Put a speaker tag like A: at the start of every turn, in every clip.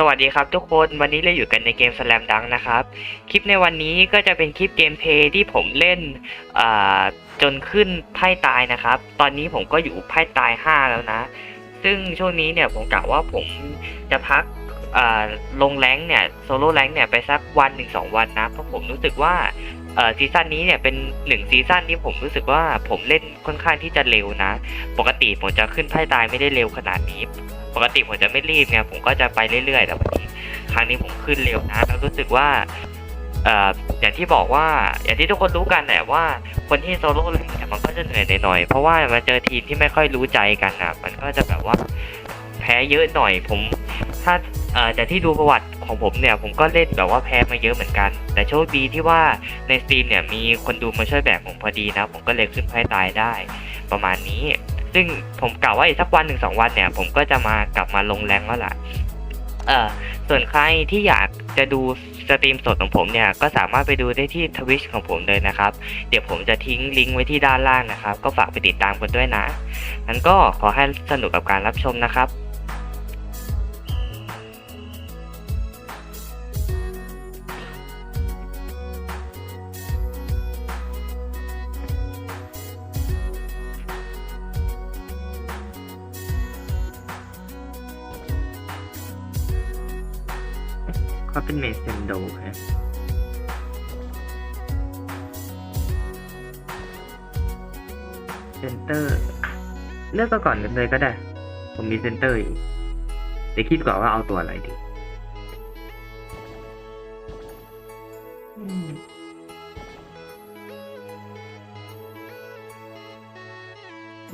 A: สวัสดีครับทุกคนวันนี้เราอยู่กันในเกม Slam Dunk นะครับ คลิปในวันนี้ก็จะเป็นคลิปเกมเพย์ที่ผมเล่นจนขึ้นไพ่ตายนะครับ ตอนนี้ผมก็อยู่ไพ่ตาย 5 แล้วนะ ซึ่งช่วงนี้เนี่ยผมกะว่าผมจะพักลงแรงเนี่ยโซโล่แรงเนี่ยไปสักวันหนึ่งสองวันนะ เพราะผมรู้สึกว่า ซีซั่นนี้เนี่ยเป็นหนึ่งซีซั่นที่ผมรู้สึกว่าผมเล่นค่อนข้างที่จะเร็วนะ ปกติผมจะขึ้นไพ่ตายไม่ได้เร็วขนาดนี้ ปกติผมจะไม่รีบไงผมก็จะไปเรื่อยๆ แต่วันนี้ครั้งนี้ผมขึ้นเร็วนะแล้วรู้สึกว่าเอ่ออย่างที่บอกว่าอย่างที่ทุกคนรู้กันแหละว่าคนที่โซโล่แรงเนี่ยมันก็จะเหนื่อยหน่อยเพราะว่ามาเจอทีมที่ไม่ค่อยรู้ใจกันอะมันก็จะแบบว่าแพ้เยอะหน่อยผมถ้า เอ่อจากที่ดูประวัติของผมเนี่ย ผมก็เล่นแบบว่าแพ้มาเยอะเหมือนกัน แต่โชคดีที่ว่าในสตรีมเนี่ยมีคนดูมาช่วยแบกผมพอดีนะ ผมก็เลยขึ้นไพ่ตายได้ ประมาณนี้ ซึ่งผมกล่าวว่าอีกสักวันหนึ่งสองวันเนี่ย ผมก็จะมากลับมาลงแรงแล้วล่ะเออส่วนใครที่อยากจะดูสตรีมสดของผมเนี่ย ก็สามารถไปดูได้ที่ทวิชของผมเลยนะครับ เดี๋ยวผมจะทิ้งลิงก์ไว้ที่ด้านล่างนะครับ ก็ฝากไปติดตามกันด้วยนะงั้นก็ขอให้สนุกกับการรับชมนะครับ เขาเป็นเมสเซนโดฮะเซนเตอร์เลือกตัวก่อนกันเลยก็ได้ ผมมีเซนเตอร์อยู่เดี๋ยวคิดก่อนว่าเอาตัวอะไรดีอืม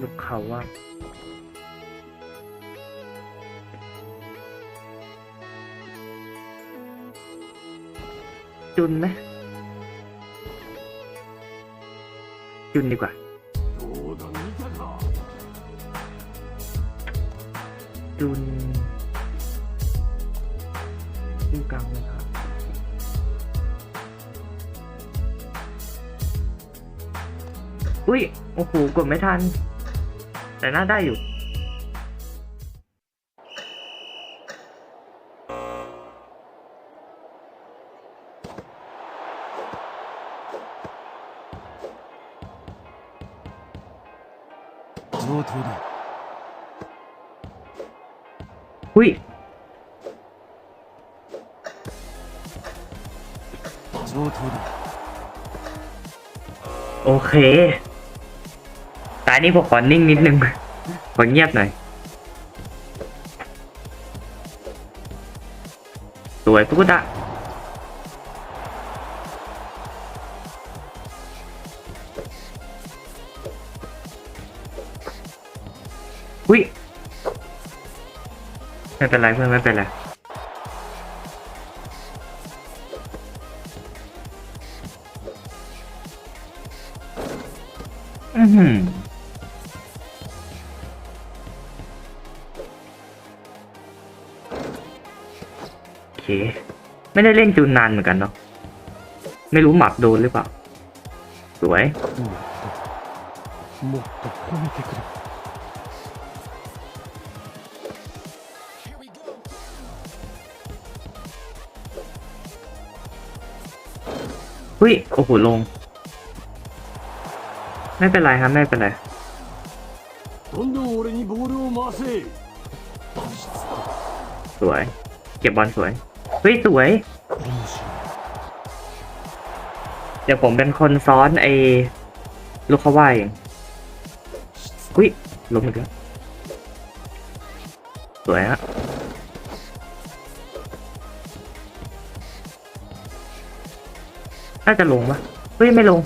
A: ลูกเขาว่า จุนไหมจุนดีกว่า จุนจุนกลางเลยครับอุ้ย โอ้โห กดไม่ทัน แต่น่าได้อยู่ โอเคตานี้ผมขอนิ่งนิดนึง ขอเงียบหน่อย สวยตุ๊กตาอุ้ยไม่เป็นไรเพื่อนไม่เป็นไร โอเค ไม่ได้เล่นจูนนานเหมือนกันเนาะ ไม่รู้หมัดโดนหรือเปล่า สวย
B: เฮ้
A: ย โอ้โห ลง ไม่เป็นไรครับไม่เป็นไรสวย เก็บบอลสวย เฮ้ย สวย เดี๋ยวผมเป็นคนซ้อนไอ้ลูกเขาว่ายเองอุ้ยล้มอีกแล้วสวยฮะน่าจะลงปะเฮ้ย ไม่ลง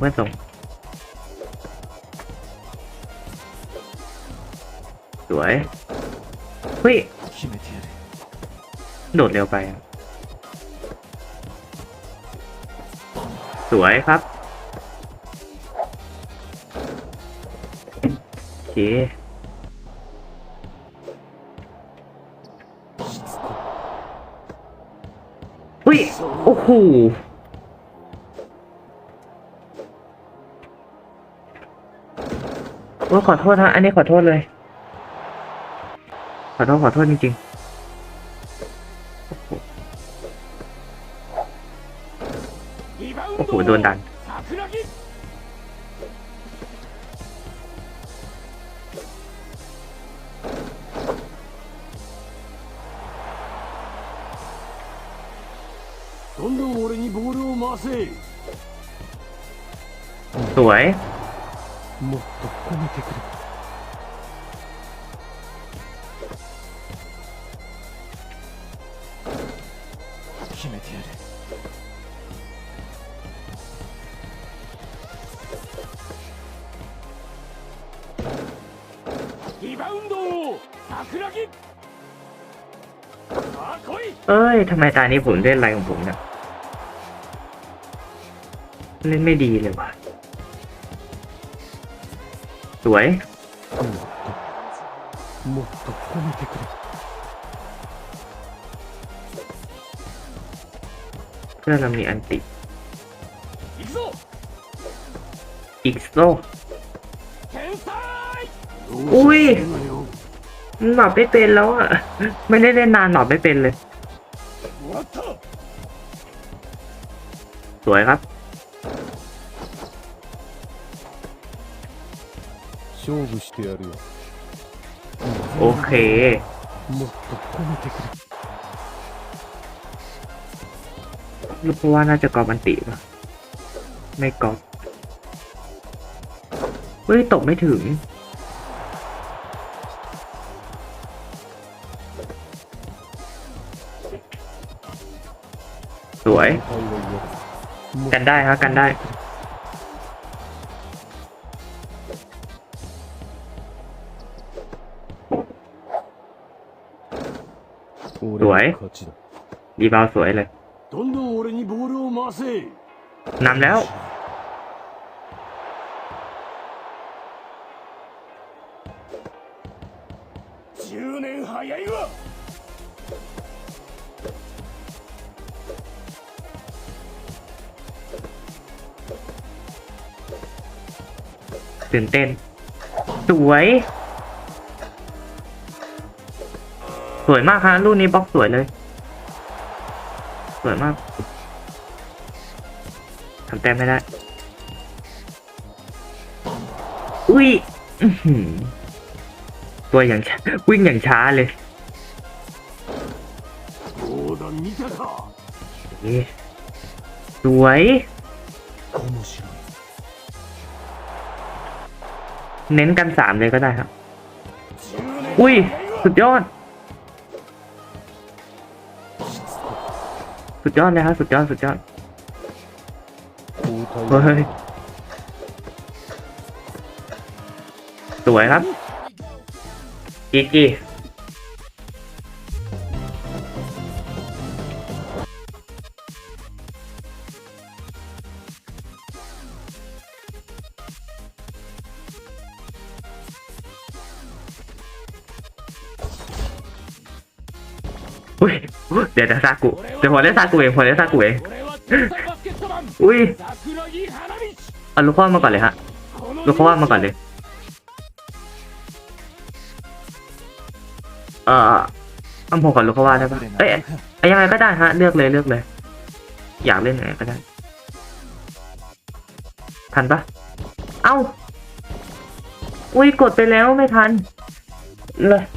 A: เพื่อนส่งสวยเฮ้ยโดดเร็วไป สวยครับโอเคโอ้โห ว่าขอโทษฮะ อันนี้ขอโทษเลย ขอโทษ ขอโทษจริงๆโอ้โห โดนดัน สวย
B: もっと褒めてくれ決めてやるリバウンド桜木さあ来い
A: เอ้ย ทำไมตานี้ผมเล่นอะไรของผมเนี่ย เล่นไม่ดีเลยว่ะ สวย
B: もっともっと褒めてくれ
A: เพื่อนเรามีอันติ
B: 行くぞ
A: อีกโซ
B: 天才
A: อุ้ย หนอบไม่เป็นแล้วอ่ะ ไม่ได้เล่นนานหนอบไม่เป็นเลย
B: もらった
A: สวยครับ
B: 勝負してやるよ
A: โอเค
B: もっと褒めてくれ
A: รู้เพราะว่าน่าจะกอบอันติป่ะ ไม่กอบเฮ้ย ตกไม่ถึง สวย
B: 敗は嫌だもっ
A: กันได้ครับกันได้
B: สวย
A: ดีบาวสวยเลยนำแล้ว ตื่นเต้น สวย วยมากฮะรุ่นนี้บล็อกสวยเลย สวยมากทำแต้มไม่ได้ อุ้ยตัวอย่างวิ่งอย่างช้าเลยสวยเน้นกันสามเลยก็ได้ครับ อุ้ย สุดยอด สุดยอดเลยครับสุดยอดสุดยอด
B: 交代
A: เฮ้ยสวยครับจีจี ดี๋ยวจะซากุเดี๋ยวผมเล่ซากุเองผมเล่ซากุเองอุ้ยเอาลูกข้ามาก่อนเลยฮะลูกข้ามาก่อนเลยเอ่อเอาผมก่อนลูกข้ว่าได้ปะเอ้ยยังไงก็ได้ฮะเลือกเลยเลือกเลย อยากเล่นไหนก็ได้ทันปะเอ้าอุ้ยกดไปแล้วไม่ทัน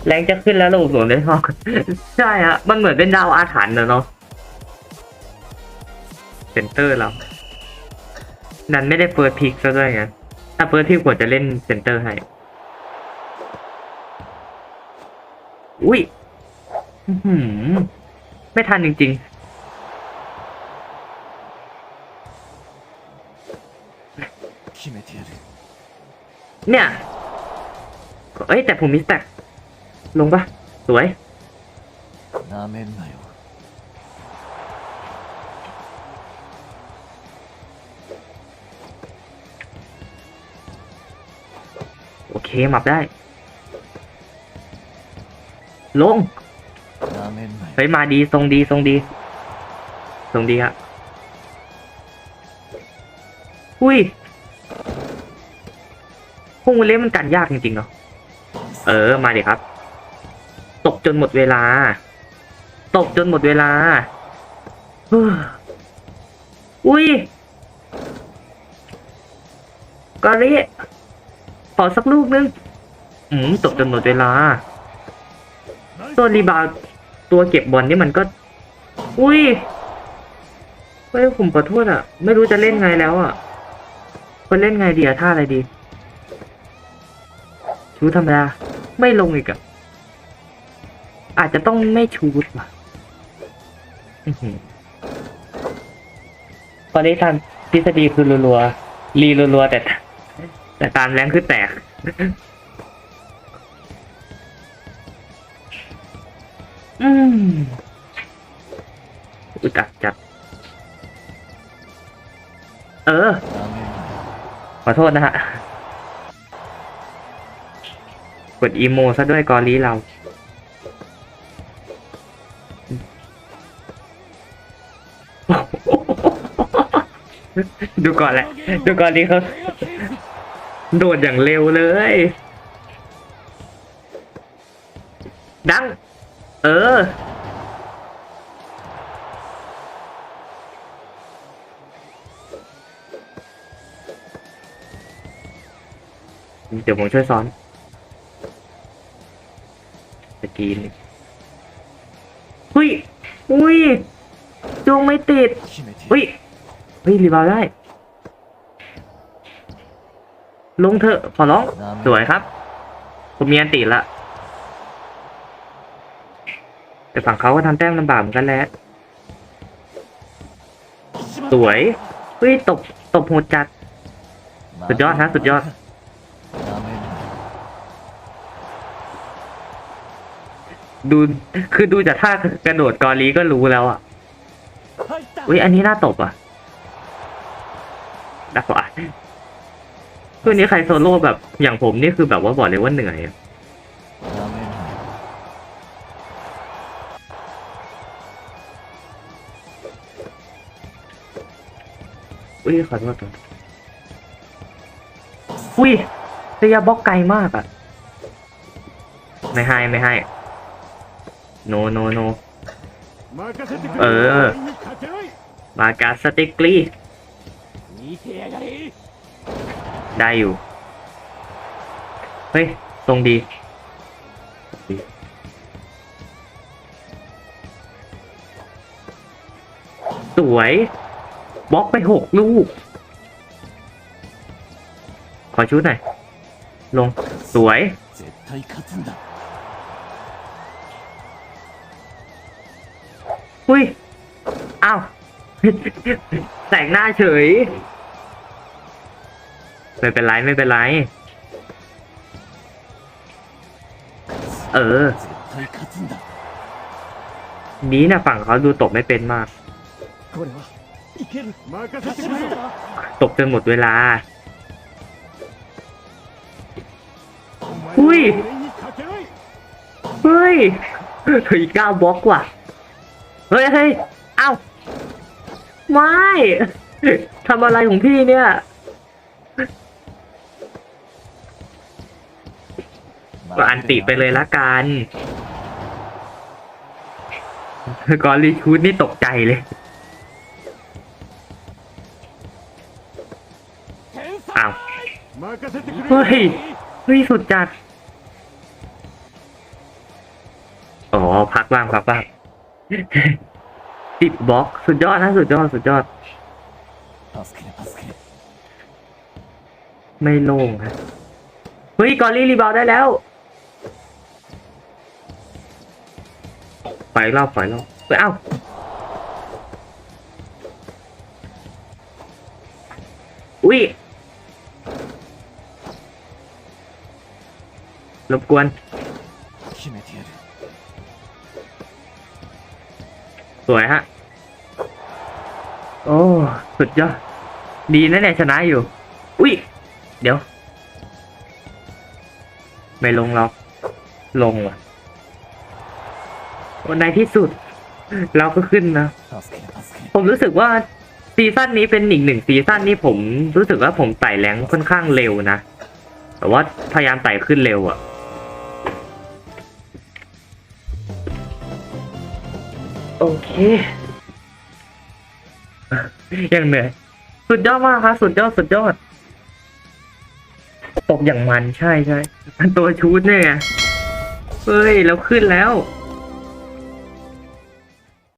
A: แรงจะขึ้นแล้วระบบหงได้ทองใช่ฮะมันเหมือนเป็นดาวอาถรรพ์นะเนาะเซนเตอร์เรา นั้นไม่ได้เปิดพิกซะด้วยไงถ้าเปิดพิกว่าจะเล่นเซนเตอร์ให้ อุ้ยหืมไม่ทันจริง ๆ เนี่ย เอ้ยแต่ผมมีแต็ก ลงปะสวย
B: なめんなよ
A: โอเคหมับได้ ลง
B: なめんなよ
A: เฮ้ย มาดี ทรงดี ทรงดี ทรงดีครับอุ้ยพวกมันเล่นมันกันยากจริงๆเนาะ เออ มาดิครับ ตก จนหมดเวลาตบจนหมดเวลาอุ้ยกอริขอสักลูกนึง อืมตบจนหมดเวลาตัวรีบาตัวเก็บบอลนี่มันก็ อุ้ยเฮ้ยผมขอโทษอะ ไม่รู้จะเล่นไงแล้วอะควรเล่นไงดีอะท่าอะไรดีชูธรรมดาไม่ลงอีกอะ อาจจะต้องไม่ชูดว่ะอื้อหือพอได้ทำทฤษฎีคือรัวๆรีรัวๆแต่ แต่ตามแรงคือแตกอืมอุดอัดจัด เออ ขอโทษนะฮะ กดอีโมซะด้วยกอลีเรา ดูก่อนแหละ ดูก่อนดีเขาโดดอย่างเร็วเลย ดัง เออ เดี๋ยวผมช่วยซ้อนสกีนเฮ้ย อุ้ยจงไม่ติดเฮ้ย เฮ้ยรีบาวด์ได้ ลงเถอะขอร้อง สวยครับ ผมมีอันติละ แต่ฝั่งเขาก็ทำแต้มลำบากเหมือนกันแหล้วสวย เฮ้ย ตบ ตบโหดจัด สุดยอดฮะ สุดยอด ดู คือดูจากท่ากระโดดกอลีก็รู้แล้วอะ อุ้ย อันนี้น่าตบอะ ไดาว่ะคือนี้ใครโซโล่แบบอย่างผมนี่คือแบบว่าบอกเลยว่าเหนื่อยอุ้ยขอโทษครัอุ้ยเซียบล็อกไกลมากอะไม่ให้ไม่ให้ โนโนโน เออ มากาสติกลี ได้อยู่ เฮ้ย ตรงดี สวยบล็อกไปหกลูก ขอชุดหน่อย ลง สวยอุ้ย อ้าว แต่งหน้าเฉย ไม่เป็นไรไม่เป็นไร เออ นี้นะฝั่งเขาดูตกไม่เป็นมากตกจนหมดเวลา
B: อุ้ย
A: เฮ้ยอีกเก้าบล็อกว่ะ เฮ้ยเฮ้ยเอ้า ไม่ ทำอะไรของพี่เนี่ย ก็อันติไปเลยละกันกอลีคูดนี่ตกใจเลย อ้าว เฮ้ย เฮ้ย สุดจัด อ๋อ พักบ้างพักบ้างติดบล็อก สุดยอดนะ สุดยอด สุดยอด ไม่โล่งฮะเฮ้ย กอรี่รีบอลได้แล้ว ปล่อยรอบปล่อยรอบเฮ้เอ้าอุ้ยรบกวนสวยฮะ โอ้ สุดยอด ดีนะเนี่ยชนะอยู่ อุ้ย เดี๋ยว ไม่ลงหรอก ลงว่ะ วันในที่สุด เราก็ขึ้นนะ ผมรู้สึกว่าซีซั่นนี้เป็นอีกหนึ่งซีซั่นที่ผมรู้สึกว่าผมไต่แรงค่อนข้างเร็วนะ แต่ว่าพยายามไต่ขึ้นเร็วอะโอเค ยังเหนื่อยสุดยอดมากครับสุดยอดสุดยอด ตกอย่างมันใช่ใช่ตัวชูดเนี่ยเฮ้ย เราขึ้นแล้ว